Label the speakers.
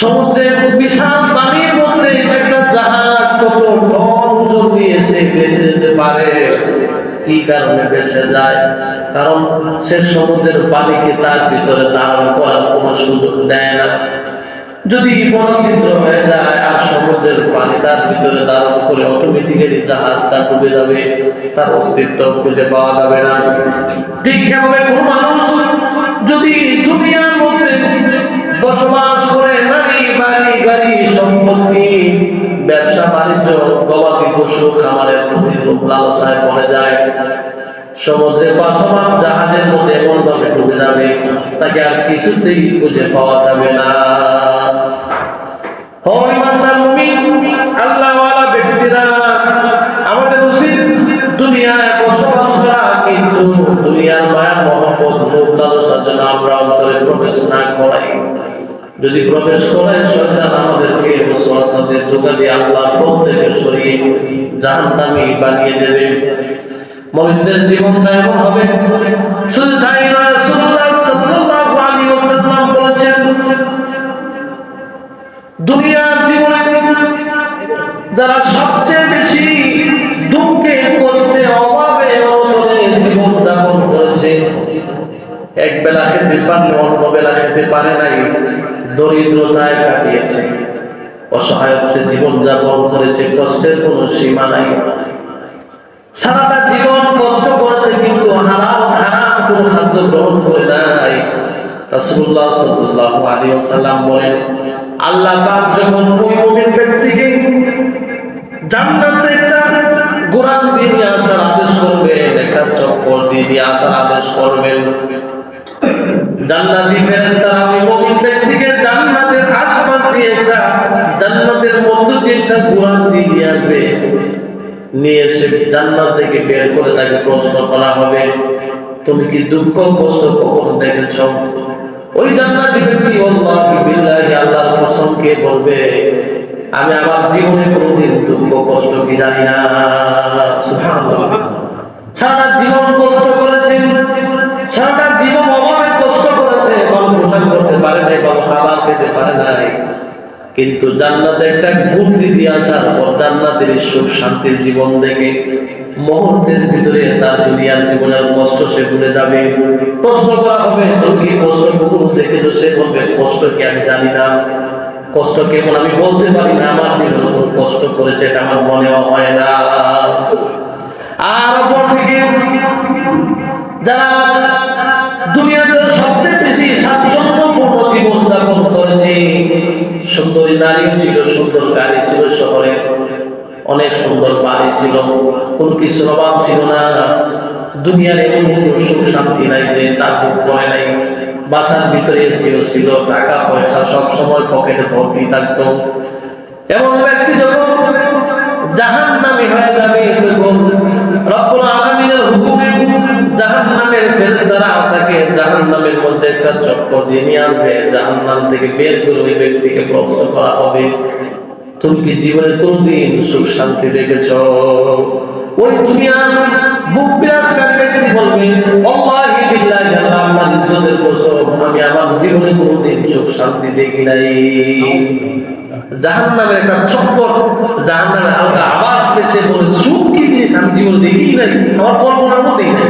Speaker 1: সমুদ্রের বিশাল পানির মধ্যে একটা জাহাজ কত ওজন নিয়ে সে ভেসে যেতে পারে। কি কারণে ভেসে যায়? কারণ সে সমুদ্রের পানিকে তার ভিতরে ধারণ করার কোনো সুযোগ দেয় না। যদি বনচিত্র হয়ে যায় আর সমুদ্রের পানি তার ভিতরে ধারণ করে অটোমেটিক্যালি জাহাজটা ডুবে যাবে, তার অস্তিত্ব খুঁজে পাওয়া যাবে না। ঠিক এভাবে কোনো মানুষ যদি দুনিয়ার মধ্যে ব্যবসা বাণিজ্য গবাদি পশু খামারের প্রতি লোক লালসায় পড়ে যায়। সমুদ্রে বাসমান জাহাজের মধ্যে এমন ভাবে ডুবে যাবে, তাকে আর কিছুতেই খুঁজে পাওয়া যাবে না। আমরা অন্তরে প্রবেশ না করাই। যদি প্রবেশ করে শয়তান আমাদেরকে ওয়াসওয়াসাদের ধোঁকা দিয়ে আল্লাহ প্রত্যেকে সরিয়ে জাহান্নামী বানিয়ে দেবে। মমিনদের জীবনটা এমন হবে। শুধু তাই নয়, রাসূলুল্লাহ সাল্লাল্লাহু আলাইহি ওয়াসাল্লাম বলেছেন, দুনিয়ার জীবনে যারা সবচেয়ে বেশি দুঃখে, কষ্টে, অভাবে অনটনে জীবন যাপন করেছে, এক বেলা খেতে পারলে, অন্য বেলা খেতে পারে নাই। দরিদ্রতায় কাটিয়েছে। অসহায়ত্বে জীবন যাপন করেছে, কষ্টের কোনো সীমা নাই। সারাটা জীবন কষ্ট করেছে, কিন্তু হারাম হারাম খাদ্য গ্রহণ করে নাই। রাসূলুল্লাহ সাল্লাল্লাহু আলাইহি ওয়াসাল্লাম বলেন, আল্লাহ পাক যখন ওই মুমিন ব্যক্তিকে জান্নাতে একটা দিয়ে আসার আদেশ করবেন, একটা চক্কর দিয়ে আসার আদেশ করবেন নিয়ে এসে জান্নাত থেকে বের করে তাকে প্রশ্ন করা হবে, তুমি কি দুঃখ কষ্ট কখনো দেখেছ? ওই জান্নাতি ব্যক্তি আল্লাহ বিল্লাহি আল্লাহর কসম বলবে, আমি আমার জীবনে কোনোদিন দুঃখ কষ্ট কি জানি না সুবহানাল্লাহ সারা জীবন কষ্ট করেছে সারাটা জীবন অভাবে কষ্ট করেছে ভালো পোশাক করতে পারে নাই ভালো খাবার খেতে পারে নাই কিন্তু জান্নাতে একটা বুদ্ধি দিয়ে আসার পর জান্নাতের সুখ, শান্তির জীবন দেখে মুহূর্তের ভিতরে তার দুনিয়ার জীবনের কষ্ট সে ভুলে যাবে। প্রশ্ন করা হবে কি কষ্ট কখনো দেখেছ? সে বলবে, কষ্ট কি আমি জানি না। কষ্ট কেমন আমি বলতে পারি না, আমার জীবনে কষ্ট করেছে এটা আমার মনেও হয় না। আর অপরদিকে যারা অনেক সুন্দর বাড়ি ছিল, কোন কিছুর অভাব ছিল না। দুনিয়ার এমন কোনো সুখ শান্তি নাই যে তার বুক করে নাই। বাসার ভিতরে এসিও ছিল, টাকা পয়সা সব সময় পকেটে ভর্তি থাকতো। এবং ব্যক্তি যখন জাহান নামে হয়ে যাবে, তখন রব্বুল হুকুমে জাহান নামের ফেরেশতারা তাকে জাহান নামের মধ্যে একটা চক্কর দিয়ে নিয়ে আসবে জাহান নাম থেকে বের করে ওই ব্যক্তিকে প্রশ্ন করা হবে। তুমি কি জীবনে কোনদিন সুখ শান্তি দেখেছ? ওই দুনিয়ার বুক বিলাসকারী ব্যক্তি বলবে, আল্লাহি আমার ইজ্জতের কসম আমি আমার জীবনে কোনদিন সুখ শান্তি দেখি নাই। জাহান একটা চক্কর জাহান হালকা আওয়াজ পেয়েছে বলে সুখ কি জিনিস? আমি জীবনে দেখি নাই, আমার কল্পনার মধ্যেই নাই।